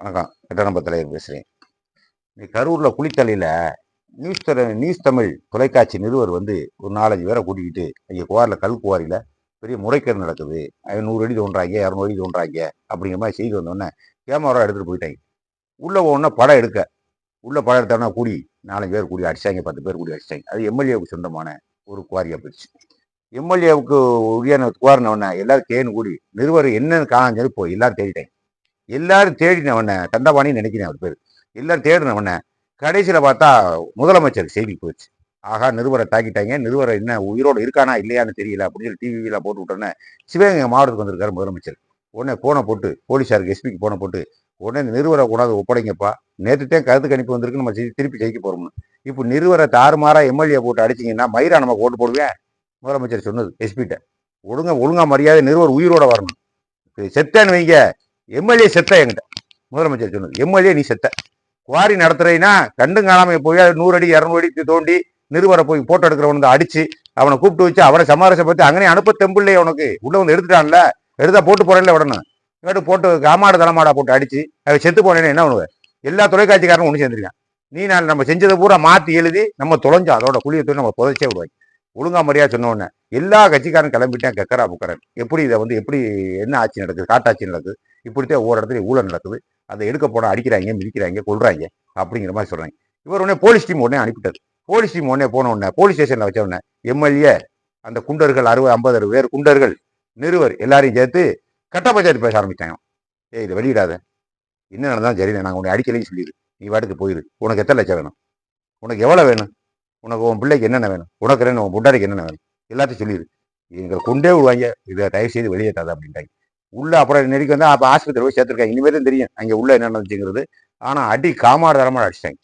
வணக்கம் கட்டணம்ப தலைவர் பேசுகிறேன் இன்னைக்கு கரூரில் குளித்தலையில் நியூஸ் தர நியூஸ் தமிழ் தொலைக்காட்சி நிறுவர் வந்து ஒரு நாலஞ்சு பேரை கூட்டிக்கிட்டு இங்கே குவாரில் கல் குவாரியில் பெரிய முறைகேடு நடக்குது. நூறு அடி தோன்றாங்க இரநூறு அடி தோன்றாங்க அப்படிங்கிற மாதிரி செய்தி வந்தோடனே கேமரா எடுத்துகிட்டு போயிட்டாங்க. உள்ளே போகணுன்னா படம் எடுக்க. உள்ளே படம் எடுத்தோம்னா கூடி நாலஞ்சு பேர் கூடி அடிச்சாங்க பத்து பேர் கூடி அடித்தாங்க அது எம்எல்ஏவுக்கு சொந்தமான ஒரு குவாரியாக போயிடுச்சு. எம்எல்ஏவுக்கு உரியான குவாரினவொன்னே எல்லாரும் தேன் கூடி நிருபர் என்னென்னு காணான்னு சொல்லி போய் எல்லாரும் தேடிட்டாங்க. எல்லாரும் தேடினவன தண்டபாணின்னு நினைக்கிறேன் அவர் பேர். எல்லாரும் தேடினவன கடைசியில் பார்த்தா முதலமைச்சர் செய்தி போச்சு ஆகா நிறுவரை தாக்கிட்டாங்க. நிறுவரம் என்ன உயிரோடு இருக்கானா இல்லையான்னு தெரியல அப்படின்னு சொல்லி டிவியில் போட்டு விட்டோன்னே சிவகங்கை மாவட்டத்துக்கு வந்திருக்காரு முதலமைச்சர். உடனே போனை போட்டு போலீஸாருக்கு எஸ்பிக்கு போனை போட்டு உடனே இந்த நிறுவரை கூடாது ஒப்படைங்கப்பா. நேற்றுத்தான் கருத்து கணிப்பு வந்திருக்கு நம்ம செஞ்சு திருப்பி ஜெயிக்க போகிறோம்னு இப்போ நிறுவரை தாறுமாறாக எம்எல்ஏ போட்டு அடிச்சிங்கன்னா மயிரா நம்ம ஓட்டு போடுவேன் முதலமைச்சர் சொன்னது எஸ்பிகிட்ட ஒழுங்கா ஒழுங்கா மரியாதை நிறுவர் உயிரோட வரணும். செத்தேன்னு வைங்க. எம்எல்ஏ செத்த என்கிட்ட. முதலமைச்சர் சொன்னது எம்எல்ஏ நீ செத்த. குவாரி நடத்துறீன்னா கண்டும் காணாமல் போய் நூறு அடி இரநூறு அடி தோண்டி நிறுவரை போய் போட்டோ எடுக்கிறவன் அடிச்சு அவனை கூப்பிட்டு வச்சு அவனை சமரசப்படுத்தி அங்கனே அனுப்ப தெம்பிள்ளையே உனக்கு. உள்ள வந்து எடுத்துட்டான்ல? எடுத்தா போட்டு போறேன்ல உடனே. இங்கிட்ட போட்டு காமாடு தலைமாடா போட்டு அடிச்சு அவன் செத்து போனேன்னு என்ன பண்ணுவேன் எல்லா தொலைக்காட்சிக்காரனும் ஒன்று சேர்ந்துருக்கான். நீ நான் நம்ம செஞ்சதை பூரா மாற்றி எழுதி நம்ம தொலைஞ்சோம் அதோட குழியை தூக்கி நம்ம புதைச்சே விடுவாங்க. ஒழுங்கா மரியாதை சொன்ன உடனே எல்லா கட்சிக்காரன் கிளம்பிட்டேன் கக்கரா புக்கரன். எப்படி இதை வந்து எப்படி என்ன ஆட்சி நடக்குது காட்டாட்சி நடக்குது? இப்படித்தான் ஒவ்வொரு இடத்துல ஊழல் நடக்குது. அதை எடுக்க போனால் அடிக்கிறாங்க மிதிக்கிறாங்க கொள்றாங்க அப்படிங்கிற மாதிரி சொல்கிறாங்க இவர் உடனே போலீஸ் டீம் உடனே அனுப்பிட்டார். போலீஸ் டீம் உடனே போன உடனே போலீஸ் ஸ்டேஷனில் வச்ச உடனே எம்எல்ஏ அந்த குண்டர்கள் அறுபது ஐம்பது பேர் குண்டர்கள் நிறுவர் எல்லாரையும் சேர்த்து கட்ட பஞ்சாயத்து பேச ஆரம்பித்தாங்க ஏய் இதை வெளியிடாத. என்ன நடந்தாலும் சரி நாங்கள் உன்னை அடிக்கலையும் சொல்லிடு. நீ வாட்டுக்கு போயிடு உனக்கு எத்தனை லட்சம் வேணும்? உனக்கு எவ்வளோ வேணும்? உனக்கு உன் பிள்ளைக்கு என்னென்ன வேணும்? உனக்கு என்ன உன் புண்டாரிக்கு என்னென்ன வேணும்? எல்லாத்தையும் சொல்லிடு. எங்களை கொண்டே விடுவாங்க. இதை தயவு செய்து வெளியேற்றாத அப்படின்ட்டாங்க. உள்ளே அப்புறம் நெருக்கி வந்தால் அப்போ ஆஸ்பத்திரி போய் சேர்த்துருக்காங்க. இனிமேல் தான் தெரியும் அங்கே உள்ளே என்ன நடந்துச்சுங்கிறது. ஆனால் அடி காமாடு தரமாக அடிச்சிட்டாங்க.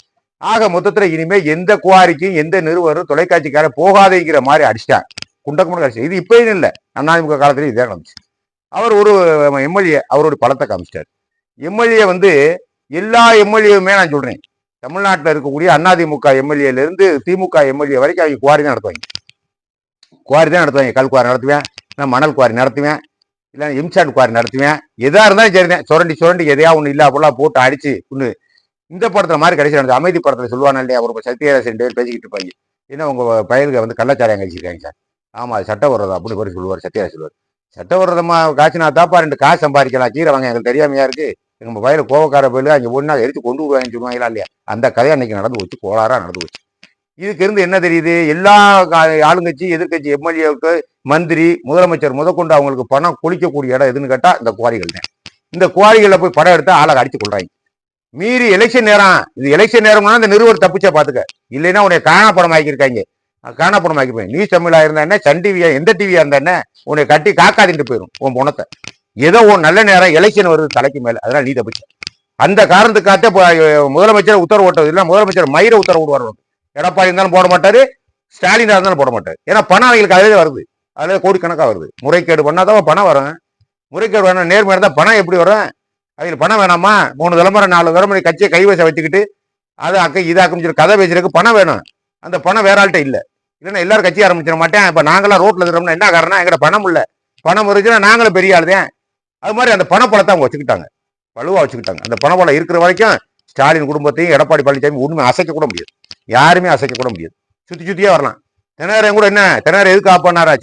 ஆக மொத்தத்தில் இனிமேல் எந்த குவாரிக்கும் எந்த நிறுவனம் தொலைக்காட்சிக்கார போகாதேங்கிற மாதிரி அடிச்சிட்டாங்க. குண்டக்கு அடிச்சு இது இப்பயும் இல்லை. அண்ணாதிமுக காலத்துலேயும் இதே நடந்துச்சு. அவர் ஒரு எம்எல்ஏ அவரோட பலத்தை காமிச்சிட்டார். எம்எல்ஏ வந்து எல்லா எம்எல்ஏவுமே நான் சொல்கிறேன் தமிழ்நாட்டில் இருக்கக்கூடிய அதிமுக எம்எல்ஏலேருந்து திமுக எம்எல்ஏ வரைக்கும் அவங்க குவாரி தான் நடத்துவாங்க. குவாரி தான் நடத்துவாங்க. கல் குவாரி நடத்துவேன். நான் மணல் குவாரி நடத்துவேன். இல்லை எம்சாண்ட் குவாரி நடத்துவேன். எதாக இருந்தாலும் சரிதான் சுரண்டி சுரண்டி எதையா ஒன்று இல்லா பொருளாக போட்டு அடிச்சு ஒன்று இந்த படத்தில் மாதிரி கடைசி நடந்தது அமைதி படத்தில் சொல்லுவானா இல்லையா? ஒரு சத்யராஜ் ரெண்டு பேர் பேசிக்கிட்டு இருப்பாங்க. ஏன்னா உங்கள் பயலுக்கு வந்து கள்ளச்சாரியம் கழிச்சிருக்காங்க சார். ஆமாம் அது சட்ட விரதம் அப்படின்னு பேர் சொல்லுவார் சத்யராஜ் சொல்லுவார். சட்ட வர்றதமா காய்ச்சினா தாப்பா ரெண்டு காசு சம்பாதிக்கலாம். கீரை வாங்க எங்களுக்கு தெரியாமையா இருக்குது நம்ம வயலில் கோவக்கார போயில அங்கே ஒன்றா எரித்து கொண்டு வருவாங்கன்னு சொல்லுவாங்களா இல்லையா? அந்த கதையை அன்னைக்கு நடந்து வச்சு கோளாறாக நடந்து வச்சு இதுக்கு இருந்து என்ன தெரியுது? எல்லா ஆளுங்கட்சி எதிர்கட்சி எம்எல்ஏவுக்கு மந்திரி முதலமைச்சர் முதற்கொண்டு அவங்களுக்கு பணம் குளிக்கக்கூடிய இடம் எதுன்னு கேட்டால் இந்த குவாரிகள் தான். இந்த குவாரிகளில் போய் படம் எடுத்து ஆளை அடித்து கொள்றாங்க மீறி எலெக்ஷன் நேரம் இது எலெக்ஷன் நேரம்னா இந்த நிறுவனம் தப்பிச்சா பார்த்துக்க இல்லைன்னா உன்னை காணாப்படம் ஆக்கியிருக்காங்க. காணாப்படம் ஆக்கிப்பேன் நியூஸ் தமிழா இருந்தா என்ன? சன் டிவியா எந்த டிவியா இருந்தா என்ன? உன்னை கட்டி காக்காதிட்டு போயிடும் உன் பணத்தை. ஏதோ உன் நல்ல நேரம் எலெக்ஷன் வருது தலைக்கு மேலே அதனால நீ தப்பிச்ச. அந்த காரணத்துக்காக முதலமைச்சர் உத்தரவு ஓட்டது இல்லை முதலமைச்சர் மயிர உத்தரவு விடுவார் எடப்பாடி இருந்தாலும் போட மாட்டாரு ஸ்டாலின் இருந்தாலும் போட மாட்டார். ஏன்னா பணம் அவங்களுக்கு அதிலே வருது. அதிலே கோடிக்கணக்காக வருது. முறைகேடு பண்ணால் தான் பணம் வரும். முறைகேடு வேணும் நேர்மையாக இருந்தால் பணம் எப்படி வரும்? அவங்களுக்கு பணம் வேணாமா? மூணு தலைமுறை நாலு தலைமுறை கட்சியை கைவசம் வச்சுக்கிட்டு அதை அக்க இதாக்கும் சொல்லி கதை பேசுறதுக்கு பணம் வேணும். அந்த பணம் வேற ஆள்கிட்ட இல்லை. இல்லைன்னா எல்லாரும் கட்சி ஆரம்பிச்சிட மாட்டேன். இப்போ நாங்களாம் ரோட்டில் இருக்கிறோம்னா என்ன காரணம்? எங்கிட்ட பணம் இல்லை. பணம் இருந்துச்சுன்னா நாங்களும் பெரிய ஆள் தான் அது மாதிரி அந்த பணப்பழத்தை அவங்க வச்சுக்கிட்டாங்க. வலுவாக வச்சுக்கிட்டாங்க. அந்த பணப்பழம் இருக்கிற வரைக்கும் ஸ்டாலின் குடும்பத்தையும் எடப்பாடி பழனிசாமி உண்மை அசைக்க கூட முடியாது. யாருமே அசைக்க கூட முடியாது. சுற்றி சுற்றியே வரலாம். தென்னாரம் கூட என்ன? தென்னாரம் எதுக்கு ஆஃப் பண்ணாரா?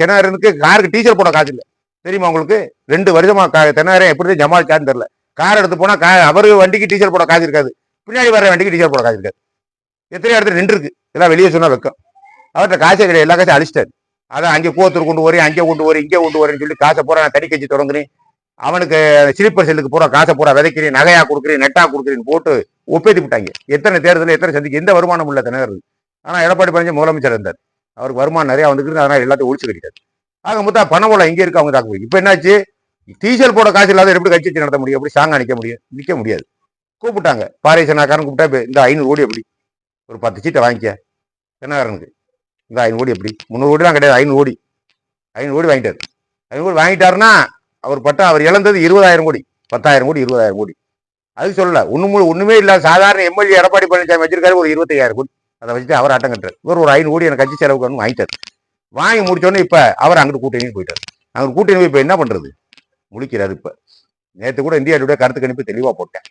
காருக்கு டீச்சர் போட காசு இல்லை. தெரியுமா உங்களுக்கு? ரெண்டு வருஷமா தென்னாரம் எப்படி ஜமாலிச்சான்னு தெரில கார் எடுத்து போனால் கா அவரு வண்டிக்கு டீச்சர் போட காசு இருக்காது. பின்னாடி வர வண்டிக்கு டீச்சர் போட காசு இருக்காது. எத்தனை இடத்துல நின்று இருக்கு இதெல்லாம் வெளியே சொன்னால் வைக்கும். அவர்கிட்ட காசே கிடையாது. எல்லா காசையும் அழிச்சிட்டாரு. அதான் அங்கே கோத்தூர் கொண்டு வரேன் அங்கே கொண்டு வரேன் இங்கே கொண்டு வரேன்னு சொல்லி காசை போற நான் தனி கட்சி தொடங்குறேன். அவனுக்கு ஸ்லீப்பர் செல்லுக்கு பூரா காசை பூரா விதைக்கிறேன் நகையாக கொடுக்குறேன் நெட்டாக கொடுக்குறேன்னு போட்டு ஒப்பேத்தி விட்டாங்க எத்தனை தேர்தல் எத்தனை சந்திக்கு எந்த வருமானம் உள்ள திணறு ஆனால் எடப்பாடி பழனிசாமி முதலமைச்சர் இருந்தார். அவருக்கு வருமானம் நிறைய வந்துருக்கு அதனால் எல்லாத்தையும் ஒழிச்சு கட்டிட்டார். ஆக மொத்தம் பணம் போல எங்கே இருக்கு அவங்க தாக்கு இப்போ என்னாச்சு? டீசல் போட காசு இல்லாத எப்படி கட்சி நடத்த முடியும்? எப்படி சாங்கா நிற்க முடியும்? நிற்க முடியாது. கூப்பிட்டாங்க. பாரேசனாக்காரன் கூப்பிட்டா இந்த ஐநூறு கோடி எப்படி? ஒரு பத்து சீட்டை வாங்கிக்க. தென்னகாரனுக்கு இந்த ஐநூறு கோடி எப்படி? முந்நூறு கோடிலாம் கிடையாது ஐநூறு கோடி. ஐநூறு கோடி வாங்கிட்டார். ஐநூறு கோடி வாங்கிட்டாருன்னா அவர் பட்டம் அவர் இழந்தது இருபதாயிரம் கோடி. பத்தாயிரம் கோடி இருபதாயிரம் கோடி. அது சொல்லல. ஒன்று ஒன்றுமே இல்லை. சாதாரண எம்எல்ஏ எடப்பாடி பழனிசாமி வச்சிருக்காரு ஒரு இருபத்தையாயிரம் கோடி. அதை வச்சுட்டு அவர் ஆட்டம் கட்டுறாரு. இவர் ஒரு ஐநூறு கோடி எனக்கு கட்சி செலவுக்கு வாங்கிட்டார். வாங்கி முடிச்சோடனே இப்போ அவர் அங்கிட்டு கூட்டணி போயிட்டார். அங்கிட்டு கூட்டணி இப்போ என்ன பண்ணுறது முழிக்கிறார் இப்போ. நேற்று கூட இந்தியா கருத்து கணிப்பு தெளிவாக போட்டேன்.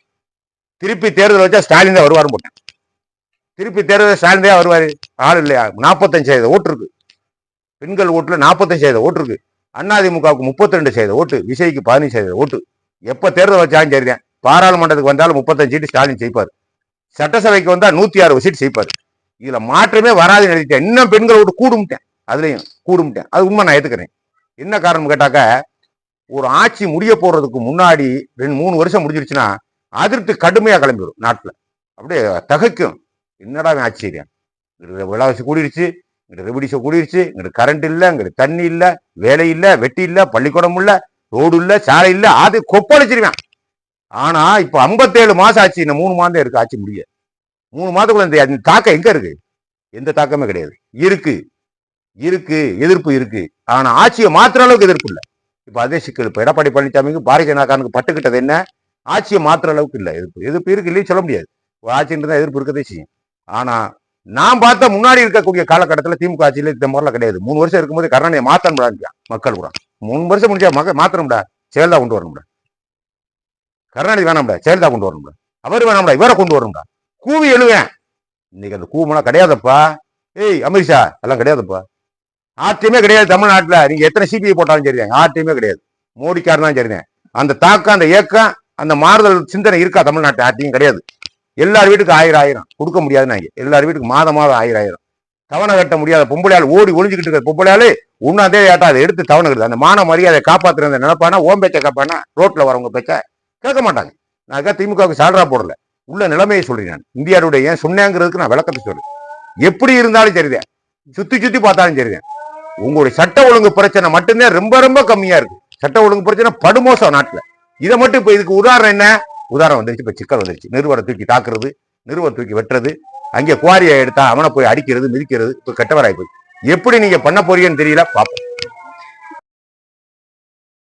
திருப்பி தேர்தல் வச்சா ஸ்டாலின் தான் வருவாருன்னு போட்டேன். திருப்பி தேர்தல் ஸ்டாலின் தான் வருவார். ஆள் இல்லையா? நாற்பத்தஞ்சு சதவீத ஓட்டு இருக்கு. பெண்கள் ஓட்டில் நாற்பத்தஞ்சு சதவீத ஓட்டு இருக்கு. அதிமுகவுக்கு முப்பத்தி ரெண்டு சதவீத ஓட்டு. விஜய்க்கு பதினஞ்சு சதவீத ஓட்டு. எப்போ தேர்தல் வச்சாலும் சரிதான். பாராளுமன்றத்துக்கு வந்தாலும் முப்பத்தஞ்சு சீட்டு ஸ்டாலின் ஜெயிப்பார். சட்டசபைக்கு வந்தால் நூற்றி அறுபது சீட் ஜெயிப்பார். இதில் மாற்றமே வராது நினைத்தேன் இன்னும் பெண்களை விட்டு கூடும்ட்டேன். அதுலேயும் கூடும்ட்டேன். அது உண்மை நான் ஏற்றுக்கிறேன் என்ன காரணம் கேட்டாக்க ஒரு ஆட்சி முடிய போடுறதுக்கு முன்னாடி ரெண்டு மூணு வருஷம் முடிஞ்சிருச்சுன்னா அதிருப்தி கடுமையாக கிளம்பிடும் நாட்டில். அப்படியே தகைக்கும். என்னடா இவன் ஆட்சி செய்யறேன் விலைவாசி கூடிருச்சு. இங்கிட்ட ரெவடிஷ கூடிருச்சு. இங்கிட்ட கரண்ட் இல்லை இங்கிட்ட தண்ணி இல்லை வேலை இல்லை வெட்டி இல்லை பள்ளிக்கூடம் இல்லை ரோடு இல்லை சாலை இல்லை அது கொப்பளிச்சிருவேன். ஆனா இப்ப 57 மாசம் ஆச்சு இன்னும் மூணு மாதம் இருக்கு ஆட்சி முடிய. மூணு மாதத்துக்குள்ள இந்த தாக்கம் எங்க இருக்கு? எந்த தாக்கமே கிடையாது. இருக்கு. இருக்கு. எதிர்ப்பு இருக்கு. ஆனா ஆட்சியை மாத்துற அளவுக்கு எதிர்ப்பு இல்லை. இப்ப அதே சிக்கல். இப்ப எடப்பாடி பழனிசாமிக்கு பாரதிய ஜனதாக்காரனுக்கு பட்டுக்கிட்டது என்ன? ஆட்சியை மாத்திர அளவுக்கு இல்லை. எதிர்ப்பு. எதிர்ப்பு இருக்கு இல்லைன்னு சொல்ல முடியாது. ஒரு ஆட்சின்றது தான் எதிர்ப்பு இருக்கதே செய்யும். ஆனா நான் பார்த்த முன்னாடி இருக்கக்கூடிய காலகட்டத்தில் திமுக ஆட்சியில இந்த மாதிரிலாம் கிடையாது. மூணு வருஷம் இருக்கும்போது கருணாநிதி மாத்தணும்டா மக்கள் கூட. மூணு வருஷம் முடிஞ்சா மக்கள் மாத்தணும்டா. செயல்தா கொண்டு வரணும்டா. கருணாநிதி வேணாம்டா செயல்தா கொண்டு வரணும்டா. அவர் வேணாம்டா இவரை கொண்டு வரணும்டா. கூவி எழுவேன். இன்னைக்கு அந்த கூவமெல்லாம் கிடையாதப்பா. ஏய் அமித்ஷா எல்லாம் கிடையாதுப்பா. ஆர்டிஎமே கிடையாது தமிழ்நாட்டில். நீங்கள் எத்தனை சிபிஐ போட்டாலும் சரிதான். ஆர்டிஎமே கிடையாது. மோடிக்காரன் தான் சரிதான். அந்த தாக்கம் அந்த ஏக்கம் அந்த மாறுதல் சிந்தனை இருக்கா தமிழ்நாட்டு ஆர்டியும் கிடையாது. எல்லார் வீட்டுக்கு ஆயிரம் ஆயிரம். கொடுக்க முடியாது நாங்க. எல்லார் வீட்டுக்கு மாதம் மாதம் ஆயிரம் ஆயிரம். தவணை கட்ட முடியாத பொம்பளையால் ஓடி ஒளிஞ்சுக்கிட்டு இருக்க பொம்பளையாலே உண்ணாதே ஏட்டா அதை எடுத்து தவணை கட்டுது அந்த மான மரியாதை காப்பாத்துறது அந்த நினைப்பானா? ஓம் பேச்சை காப்பானா ரோட்டில் வரவங்க பேச்சை? கேட்க மாட்டாங்க நான் திமுகவுக்கு சால்ரா போடல. உள்ள நிலைமையை சொல்றேன் நான். இந்தியாவுடைய ஏன் சொன்னேங்கிறதுக்கு நான் விளக்கத்தை சொல்றேன். எப்படி இருந்தாலும் சரிதான். சுத்தி சுத்தி பார்த்தாலும் சரிதான். உங்களுடைய சட்ட ஒழுங்கு பிரச்சனை மட்டும்தான் ரொம்ப ரொம்ப கம்மியா இருக்கு. சட்ட ஒழுங்கு பிரச்சனை படுமோசம் நாட்டுல. இதை மட்டும் இப்ப இதுக்கு உதாரணம் என்ன? உதாரணம் வந்துருச்சு. இப்ப சிக்கல் வந்துருச்சு. நிறுவனம் தூக்கி தாக்குறது நிறுவனம் தூக்கி வெட்டுறது அங்கே குவாரியை எடுத்தா அவனை போய் அடிக்கிறது மிதிக்கிறது இப்ப கெட்டவராய் போய் எப்படி நீங்க பண்ண போறீங்கன்னு தெரியல? பாப்போம்.